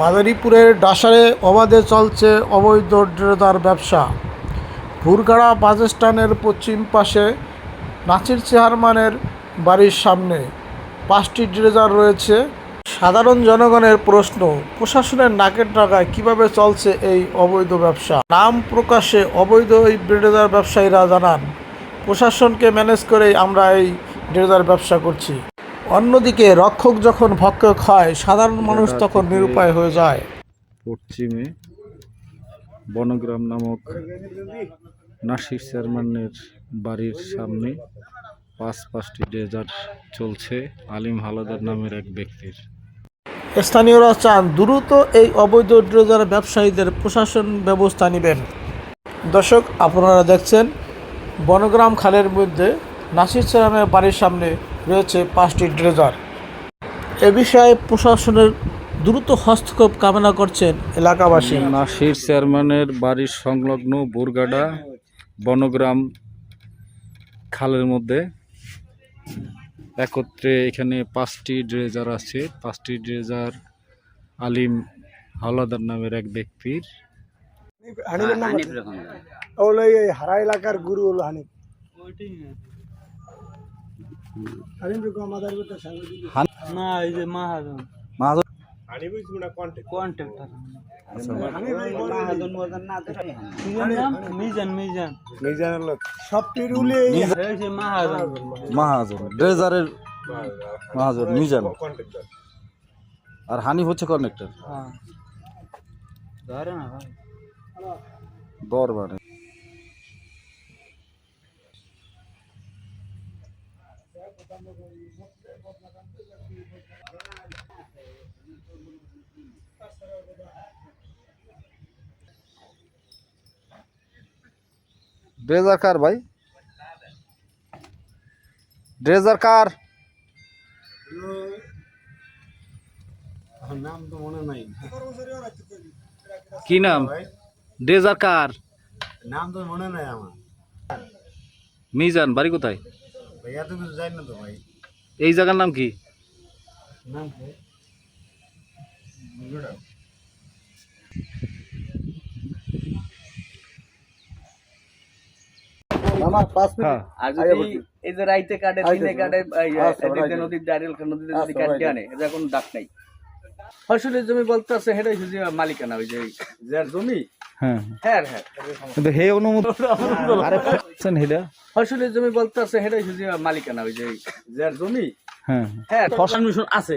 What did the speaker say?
মাদারীপুরের ডাসারে অবাধে চলছে অবৈধ ড্রেজার ব্যবসা। ভুরগাড়া বাস স্ট্যান্ডের পশ্চিম পাশে নাচির চেয়ারম্যানের বাড়ির সামনে পাঁচটি ড্রেজার রয়েছে। সাধারণ জনগণের প্রশ্ন, প্রশাসনের নাকের টাকায় কীভাবে চলছে এই অবৈধ ব্যবসা? নাম প্রকাশে অবৈধ এই ড্রেজার ব্যবসায়ীরা জানান, প্রশাসনকে ম্যানেজ করেই আমরা এই ড্রেজার ব্যবসা করছি। অন্যদিকে রক্ষক যখন ভক্ষক হয় সাধারণ মানুষ তখন নিরুপায় হয়ে যায়। পশ্চিমে বনগ্রাম নামক নাসির চেয়ারম্যানের বাড়ির সামনে পাঁচ পাঁচটি ডেজার্ট চলছে আলিম হালাদার নামের এক ব্যক্তির। স্থানীয়রা চান দ্রুত এই অবৈধ ড্রেজার ব্যবসায়ীদের প্রশাসন ব্যবস্থা নেবেন। দর্শক আপনারা দেখছেন বনগ্রাম খালের মধ্যে নাসির চেয়ারম্যানের বাড়ির সামনে রয়েছে পাঁচটি ড্রেজার। এ বিষয়ে প্রশাসনের দ্রুত হস্তক্ষেপ কামনা করছেন এলাকাবাসী। নাসির চেয়ারম্যানের বাড়ির সংলগ্ন বুরগাডা বনগ্রাম খালের মধ্যে একত্রে এখানে পাঁচটি ড্রেজার আছে। পাঁচটি ড্রেজার আলিম হাওলাদার নামের এক ব্যক্তির। হারা এলাকার গুরু হলো হানিফ। না এই যে মাহাজন। কন্ট্রাক্টর মিজান মিজান সবটির উলে এই যে মাহাজন। মাহাজন। ড্রেজারের মাহাজন মিজান। আর হানিফ হচ্ছে কনেক্টর হ্যাঁ। দর মানে ড্রেজার কার ভাই ড্রেজার কার নাম তো মনে নাই। কি নাম? ড্রেজার কার নাম তো মনে নাই আমার। মিজান বাড়ি কোথায়? ভাই এত কিছু জানি না তো ভাই। এই জায়গার নাম কি? হ্যাঁ। আর যদি এই যে রাইতে কাটে দিনে কাটে এই এদিকে নদীর দাঁড়িয়ে নদীতে যদি কাটে আনে এটা কোনো ডাক নাই। ফসলের জমি বলতে আছে সেটাই শুধু মালিকানা ওই যে যার জমি হ্যাঁ। হ্যাঁ হ্যাঁ কিন্তু হে অনুমোদন আরে পাচ্ছেন হেডা। ফসলের জমি বলতে আছে মালিকানা ওই যে যার জমি। হ্যাঁ। হ্যাঁ ফসল মিশন আছে।